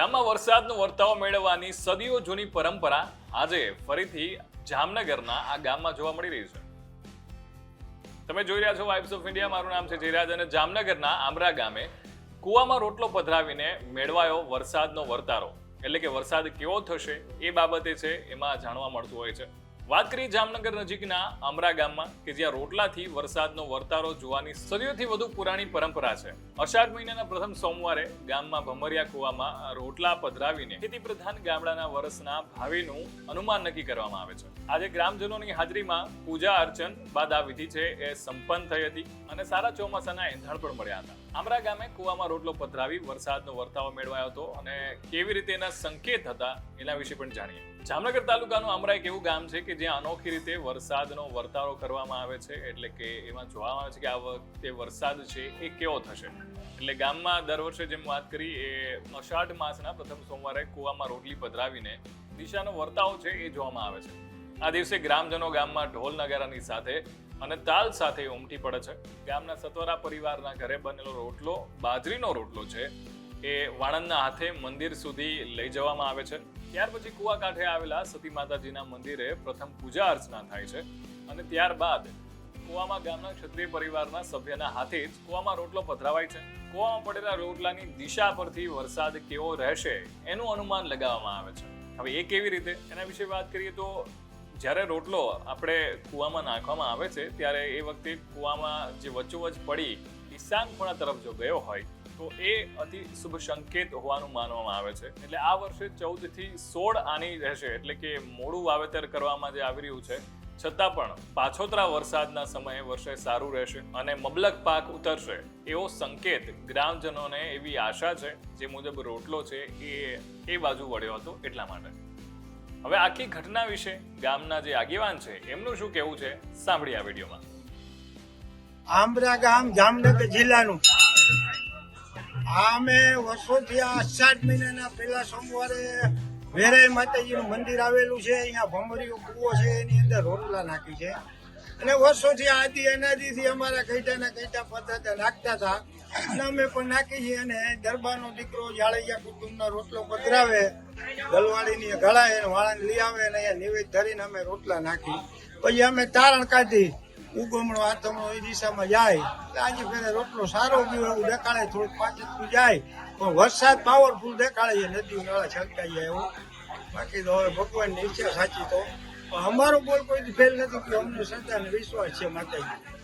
ગામમાં વરસાદનો વર્તાવ મેળવવાની સદીઓ જૂની પરંપરા આજે ફરીથી જામનગરના આ ગામમાં જોવા મળી રહી છે. તમે જોઈ રહ્યા છો વાઇબ્સ ઓફ ઇન્ડિયા મારું નામ છે જયરાજ અને જામનગરના આમરા ગામે કૂવામાં રોટલો પધરાવીને મેળવાયો વરસાદનો વર્તારો. એટલે કે વરસાદ કેવો થશે એ બાબતે છે એમાં જાણવા મળતું હોય છે. વાત કરીએ જામનગર નજીકના અમરા ગામમાં, કે જ્યાં રોટલાથી વરસાદનો વર્તારો જોવાની સદીઓથી વધુ પુરાણી પરંપરા છે. અષાઢ મહિનાના પ્રથમ સોમવારે ગામમાં ભમરિયા કુવામાં રોટલા પધરાવીને ખેતી પ્રધાન ગામડાના વર્ષના ભાવિનું અનુમાન નક્કી કરવામાં આવે છે. આજે ગ્રામજનોની હાજરીમાં પૂજા અર્ચન બાદ આ વિધિ છે એ સંપન્ન થઈ હતી અને સારા ચોમાસાના એંધાણ પણ મળ્યા હતા. આમરા ગામે કુવામાં રોટલો પધરાવી વરસાદનો વર્તાવો મેળવાયો હતો અને કેવી રીતે એના સંકેત હતા એના વિશે પણ જાણીએ. જામનગર તાલુકાનું આમરા એક એવું ગામ છે કે જ્યાં અનોખી રીતે વરસાદનો વર્તારો કરવામાં આવે છે, એટલે કે એમાં જોવામાં આવે છે કે આ વખતે વરસાદ છે એ કેવો થશે? એટલે ગામમાં દર વર્ષે જેમ વાત કરી, એ અષાઢ માસના પ્રથમ સોમવારે કૂવામાં રોટલી પધરાવીને દિશાનો વર્તાવ છે એ જોવામાં આવે છે. આ દિવસે ગ્રામજનો ગામમાં ઢોલ નગારાની સાથે અને તાલ સાથે ઉમટી પડે છે. ગામના સતવરા પરિવારના ઘરે બનેલો રોટલો, બાજરીનો રોટલો છે એ વાણંદના હાથે મંદિર સુધી લઈ જવામાં આવે છે. ત્યાર પછી કુવા કાંઠે આવેલા સતી માતાજીના મંદિરે પ્રથમ પૂજા અર્ચના થાય છે અને ત્યારબાદ કુવામાં ગામના ક્ષત્રિય પરિવારના સભ્યના હાથે જ કુવામાં રોટલો પધરાવાય છે. કુવામાં પડેલા રોટલાની દિશા પરથી વરસાદ કેવો રહેશે એનું અનુમાન લગાવવામાં આવે છે. હવે એ કેવી રીતે? એના વિશે વાત કરીએ તો જ્યારે રોટલો આપણે કૂવામાં નાખવામાં આવે છે, ત્યારે એ વખતે કૂવામાં જે વચ્ચોવચ પડી, ઈશાન ખૂણા તરફ જો ગયો હોય તો એ અતિ શુભ સંકેત હોવાનું માનવામાં આવે છે. એટલે આ વર્ષે ચૌદથી સોળ આની રહેશે, એટલે કે મોડું વાવેતર કરવામાં જે આવી રહ્યું છે, છતાં પણ પાછોતરા વરસાદના સમયે વર્ષે સારું રહેશે અને મબલક પાક ઉતરશે એવો સંકેત ગ્રામજનોને એવી આશા છે, જે મુજબ રોટલો છે એ એ બાજુ વળ્યો હતો એટલા માટે. હવે આખી ઘટના વિશે ગામના જે આગેવાન છે, એમનું શું કહેવું છે સાંભળી આ વિડીયોમાં. આંબરા ગામ જામનગર જિલ્લાનું. અમે વર્ષોથી આ અષાઢ મહિનાના પહેલા સોમવારે વેરાઈ માતાજીનું મંદિર આવેલું છે. અહીંયા ભમરીઓ કૂવો છે, એની અંદર રોટલા નાખી છે. અને વર્ષોથી આદિ અનાદિથી અમારા કઈટાના કઈટા પદ્ધતિ નાખતા હતા. અને અમે પણ નાખી છીએ અને દરબારનો દીકરો જાળૈયા કુટુંબનો રોટલો પધરાવે ગલવાડીની ગળાએ વાળાને લઈ આવે અને અહીંયા નિવેદ ધરીને અમે રોટલા નાખી. પછી અમે તારણ કાઢી. ઉગમણો આથમણો એ દિશામાં જાય આજે ફેરે રોટલો સારો ગયો એવું દેખાડે, થોડુંક પાછળ જાય. પણ વરસાદ પાવરફુલ દેખાડે છે નદી નાળા છલકાઈ જાય એવું. બાકી તો હવે ભગવાનની ઈચ્છા સાચી તો. અમારો બોલ કોઈ ફેલ નથી કે અમને શ્રદ્ધા અને વિશ્વાસ છે માતાજી.